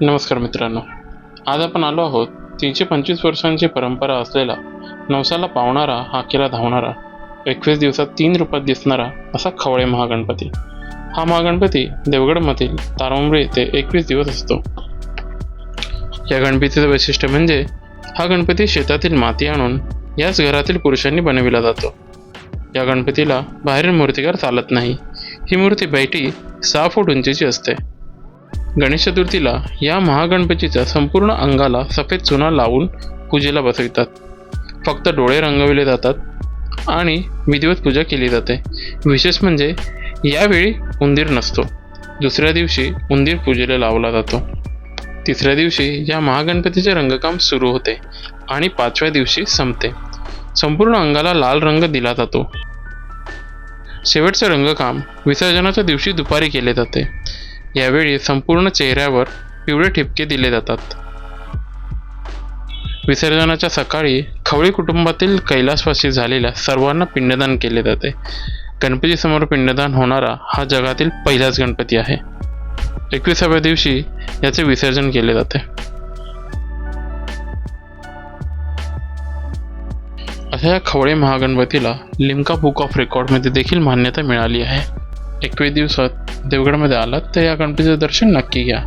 नमस्कार मित्रांनो. आज आपण आलो आहोत तीनशे पंचवीस वर्षांची परंपरा असलेला नवसाला पावणारा हाकेला धावणारा एकवीस दिवसात तीन रूपात दिसणारा असा खवळे महागणपती. हा महागणपती देवगडमधील तारंबरी येथे एकवीस दिवस असतो. या गणपतीचं वैशिष्ट्य म्हणजे हा गणपती शेतातील माती आणून याच घरातील पुरुषांनी बनविला जातो. या गणपतीला बाहेरील मूर्तिकार चालत नाही. ही मूर्ती बैठी सहा फूट उंचीची असते. गणेश चतुर्थीला या महागणपतीच्या संपूर्ण अंगाला सफेद चुना लावून पूजेला बसवितात. फक्त डोळे रंगविले जातात आणि विधिवत पूजा केली जाते. विशेष म्हणजे यावेळी उंदीर नसतो. दुसऱ्या दिवशी उंदीर पूजेला लावला जातो. तिसऱ्या दिवशी या महागणपतीचे रंगकाम सुरू होते आणि पाचव्या दिवशी संपते. संपूर्ण अंगाला लाल रंग दिला जातो. शेवटचं रंगकाम विसर्जनाच्या दिवशी दुपारी केले जाते. यावेळी संपूर्ण चेहऱ्यावर पिवळे ठिपके दिले जातात. विसर्जनाच्या सकाळी खवळी कुटुंबातील कैलासवासी झालेल्या सर्वांना पिंडदान केले जाते. गणपतीसमोर पिंडदान होणारा हा जगातील पहिलाच गणपती आहे. एकविसाव्या दिवशी याचे विसर्जन केले जाते. अशा या खवळे महागणपतीला लिम्का बुक ऑफ रेकॉर्डमध्ये देखील मान्यता मिळाली आहे. एकवीस दिवसात देवगडमध्ये आलात तर या गणपतीचं दर्शन नक्की घ्या.